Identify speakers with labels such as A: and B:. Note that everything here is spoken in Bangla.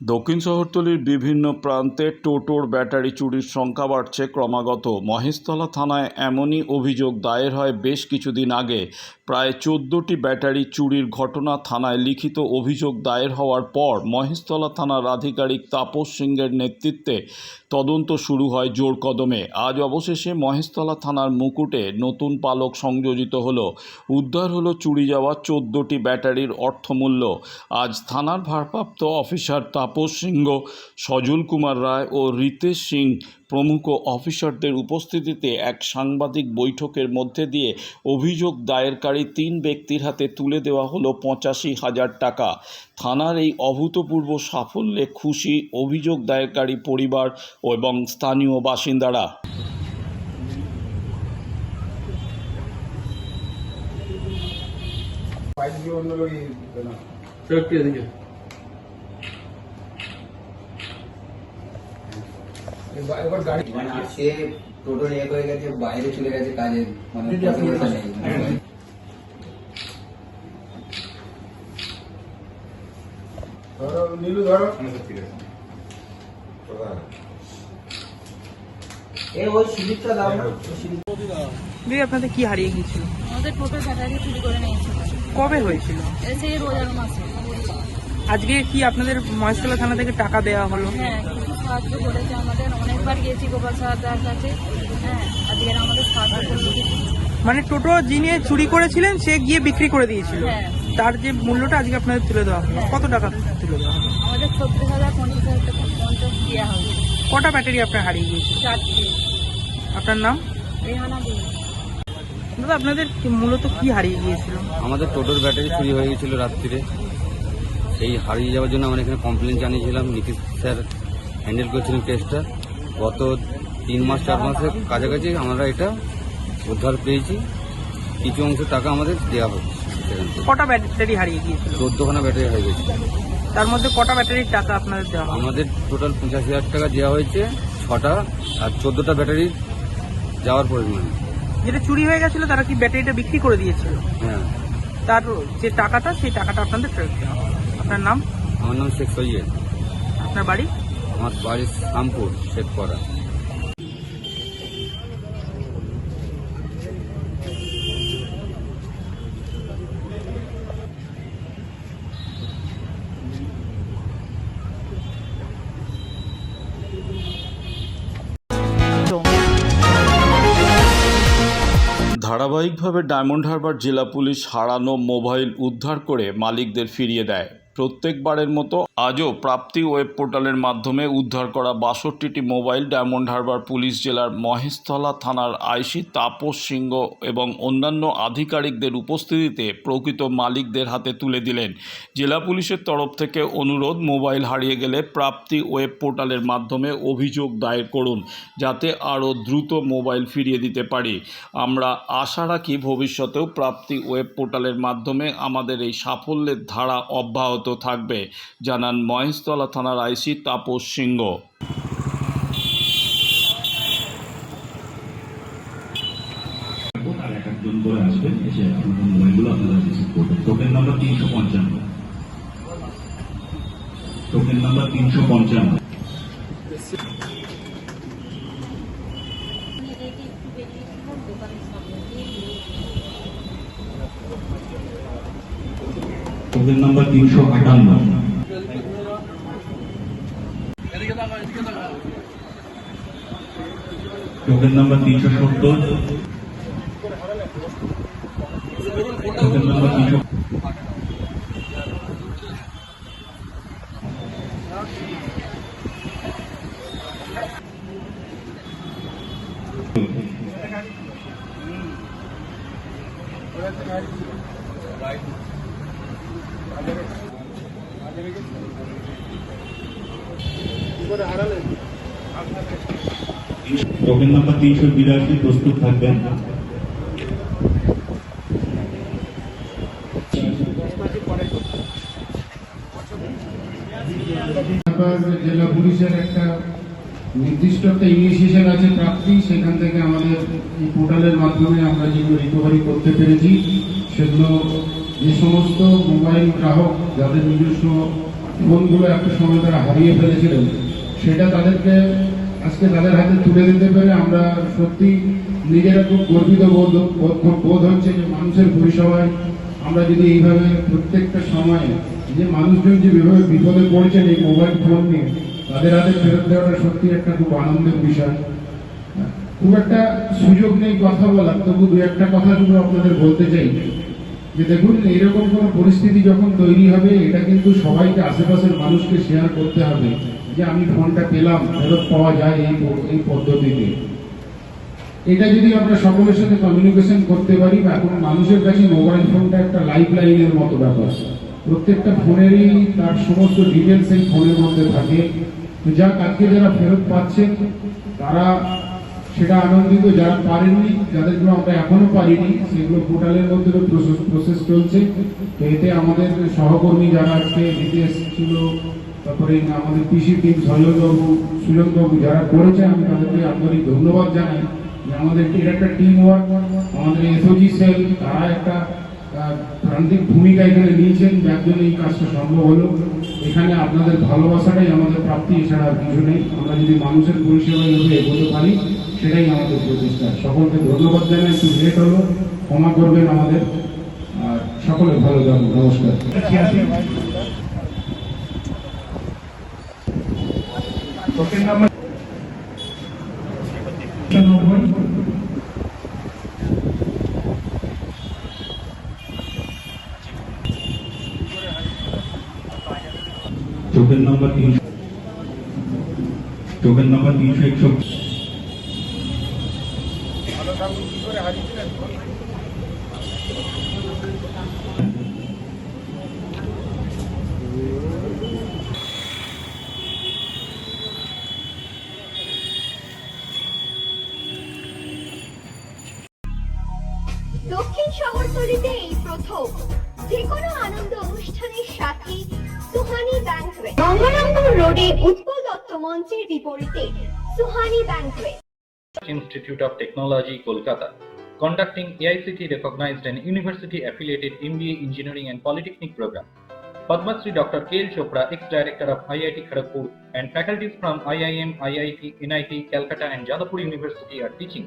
A: দক্ষিণ শহরতলির বিভিন্ন প্রান্তে টোটোর ব্যাটারি চুরির সংখ্যা বাড়ছে ক্রমাগত। মহেশতলা থানায় এমনই অভিযোগ দায়ের হয় বেশ কিছুদিন আগে। প্রায় চোদ্দোটি ব্যাটারি চুরির ঘটনা থানায় লিখিত অভিযোগ দায়ের হওয়ার পর মহেশতলা থানার আধিকারিক তাপস সিংয়ের নেতৃত্বে তদন্ত শুরু হয় জোর কদমে। আজ অবশেষে মহেশতলা থানার মুকুটে নতুন পালক সংযোজিত হল। উদ্ধার হলো চুরি যাওয়া চোদ্দোটি ব্যাটারির অর্থমূল্য। আজ থানার ভারপ্রাপ্ত অফিসার তাপস সিংহ সজল কুমার রায় ও রিতেশ সিং প্রমুখ অফিসারদের উপস্থিতিতে এক সাংবাদিক বৈঠকের মধ্যে দিয়ে অভিযোগ দায়েরকারী তিন ব্যক্তির হাতে তুলে দেওয়া হলো পঁচাশি হাজার টাকা। থানার এই অভূতপূর্ব সাফল্যে খুশি অভিযোগ দায়েরকারী পরিবার ও এবং স্থানীয় বাসিন্দারা।
B: পাইপ দিয়ে অন্য লোক
C: মানে গেছে বাইরে চলে গেছে কাজে মানে
B: ধরো নীলু ধরো।
C: ওই স্লিপ-
D: দিদি আপনাদের কি হারিয়ে গিয়েছিল?
E: আমাদের টোটোর ব্যাটারি চুরি করে নিয়েছিল
D: কবে হয়েছিল?
E: এসে রোজার মাসে।
D: আজকে কি আপনাদের মহেশতলা থানা থেকে টাকা দেওয়া হলো?
E: হ্যাঁ। সাহায্য করেছে আমাদের। অনেকবার গেছি গোপাল সাহাদার কাছে। হ্যাঁ আজকে আমাদের সাহায্য করল কিছু
D: মানে টোটো যিনি চুরি করেছিলেন সে গিয়ে বিক্রি করে দিয়েছিল।
E: হ্যাঁ।
D: তার যে মূল্যটা আজকে আপনাদের তুলে দেওয়া হলো কত টাকা তুলে দেওয়া হলো?
E: আমাদের ছত্রিশ হাজার পঞ্চাশ হাজার টাকা পঞ্চাশ দেওয়া হবে।
D: কটা ব্যাটারি আপনার হারিয়ে গিয়েছে?
E: চারটে।
D: আপনার নাম?
E: রেহানা
D: দাদা আপনাদের মূলত কি হারিয়ে গিয়েছিল?
F: আমাদের টোটোর ব্যাটারি চুরি হয়ে গেছিল রাত্রিরে। সেই হারিয়ে যাওয়ার জন্য আমরা এখানে কমপ্লেন জানিয়েছিলাম নীতিশ স্যার হ্যান্ডেল করেছিলেন কেসটা। গত তিন মাস চার মাসের কাছাকাছি আমরা এটা উদ্ধার পেয়েছি। কিছু অংশ টাকা আমাদের দেওয়া হচ্ছে
D: কটা ব্যাটারি হারিয়ে গিয়েছিল?
F: চোদ্দখানা ব্যাটারি হয়ে গেছে
D: তার মধ্যে কটা ব্যাটারির টাকা আপনাদের দেওয়া
F: আমাদের টোটাল পঁচাশি হাজার টাকা দেওয়া হয়েছে ছটা আর চোদ্দোটা ব্যাটারি যাওয়ার পরিমাণ।
D: যেটা চুরি হয়ে গেছিল তারা কি ব্যাটারিটা বিক্রি করে দিয়েছিল?
F: হ্যাঁ।
D: তার যে টাকাটা সেই টাকাটা আপনাদের ফেরত দেওয়া আপনার নাম?
F: আমার নাম শেখ সৈয়দ।
D: আপনার বাড়ি?
F: আমার বাড়ি শামপুর শেখপাড়া
A: ধারাবাহিকভাবে ডায়মন্ড হারবার জেলা পুলিশ হারানো মোবাইল উদ্ধার করে মালিকদের ফিরিয়ে দেয়। প্রত্যেকবারের মতো আজও প্রাপ্তি ওয়েব পোর্টালের মাধ্যমে উদ্ধার করা বাষট্টিটি মোবাইল ডায়মন্ড হারবার পুলিশ জেলার মহেশতলা থানার আইসি তাপস সিংহ এবং অন্যান্য আধিকারিকদের উপস্থিতিতে প্রকৃত মালিকদের হাতে তুলে দিলেন। জেলা পুলিশের তরফ থেকে অনুরোধ, মোবাইল হারিয়ে গেলে প্রাপ্তি ওয়েব পোর্টালের মাধ্যমে অভিযোগ দায়ের করুন, যাতে আরও দ্রুত মোবাইল ফিরিয়ে দিতে পারি। আমরা আশা রাখি ভবিষ্যতেও প্রাপ্তি ওয়েব পোর্টালের মাধ্যমে আমাদের এই সাফল্যের ধারা অব্যাহত থাকবে, জানান মহেশতলা থানার IC Tapas Singha.
G: Token number তিনশো পঞ্চান্ন। টোকেন নাম্বার তিনশো পঞ্চান্ন। টোকেন নাম্বার তিনশো আটান্ন। টোকেন নাম্বার তিনশো সত্তর টোকেন নাম্বার তিনশো টোকেন নাম্বার তিনশো বিরাশি প্রস্তুত থাকবেন।
B: জেলা পুলিশের একটা নির্দিষ্ট একটা ইনিশিয়েশন আছে প্রাপ্তি সেখান থেকে আমাদের এই পোর্টালের মাধ্যমে আমরা যেগুলো রিকভারি করতে পেরেছি সেগুলো যে সমস্ত মোবাইল গ্রাহক যাদের নিজস্ব ফোনগুলো একটা সময় তারা হারিয়ে ফেলেছিলেন, সেটা তাদেরকে আজকে তাদের হাতে তুলে দিতে পেরে আমরা সত্যি নিজেরা খুব গর্বিত বোধ, বোধ- হচ্ছে যে মানুষের পরিষেবায় আমরা যদি এইভাবে প্রত্যেকটা সময়ে যে মানুষজন যে বিভাবে বিপদে পড়েছেন এই মোবাইল ফোন নিয়ে, তাদের হাতে ফেরত দেওয়াটা সত্যি একটা খুব আনন্দের বিষয়। খুব একটা সুযোগ নেই কথা বলার, তবু দু একটা কথা শুধু আপনাদের বলতে চাই। যে দেখুন এরকম কোনো পরিস্থিতি যখন তৈরি হবে, এটা কিন্তু সবাইকে, আশেপাশের মানুষকে শেয়ার করতে হবে যে আমি ফোনটা পেলাম, ফেরত পাওয়া যায় এই এই পদ্ধতিতে। এটা যদি আমরা সকলের সাথে কমিউনিকেশন করতে পারি, বা এখন মানুষের কাছে মোবাইল ফোনটা একটা লাইফ লাইনের মতো ব্যাপার। প্রত্যেকটা ফোনেরই তার সমস্ত ডিটেলস এই ফোনের মধ্যে থাকে। যা যাক, আজকে যারা ফেরত পাচ্ছেন তারা সেটা আনন্দিত যারা পারেননি, যাদেরগুলো আমরা এখনও পারিনি, সেগুলো পোর্টালের মধ্যে প্রসেস চলছে। তো এতে আমাদের সহকর্মী যারা আজকে দিতে ছিল তারপরে আমাদের পিসি টিম সজলবাবু, সুজনবাবু যারা করেছে, আমি তাদেরকে আন্তরিক ধন্যবাদ জানাই যে আমাদের এটা একটা টিম ওয়ার্ক আমাদের এসওজি সেল তারা একটা প্রান্তিক ভূমিকা এখানে নিয়েছেন, যার জন্য এই কাজটা সম্ভব হলো। এখানে আপনাদের ভালোবাসাটাই আমাদের প্রাপ্তি এছাড়া আর কিছু নেই। আমরা যদি মানুষের পরিষেবা এভাবে এগোতে পারি সেটাই আমাদের প্রচেষ্টা। সকলকে ধন্যবাদ জানাই একটু লেট হলো ক্ষমা করবেন আমাদের। আর সকলে ভালো থাকুন। নমস্কার। টোকেন নাম্বার
G: টোকেন নাম্বার তিনশো টোকেন নাম্বার তিনশো একষট্টি
H: দক্ষিণ শহরতলিতে এই প্রথম। যে কোনো আনন্দ অনুষ্ঠানের সাথে সুহানি ব্যাংকুয়েট গঙ্গারামপুর রোডে উৎপল দত্ত মঞ্চের বিপরীতে Suhani banquet
I: Institute of Technology, Kolkata, conducting AICT recognized and university affiliated MBA Engineering and Polytechnic program. Padma Shri Dr. K. L. Chopra, ex-director of IIT Kharagpur, and faculties from IIM, IIT, NIT, Calcutta, and Jadavpur University are teaching.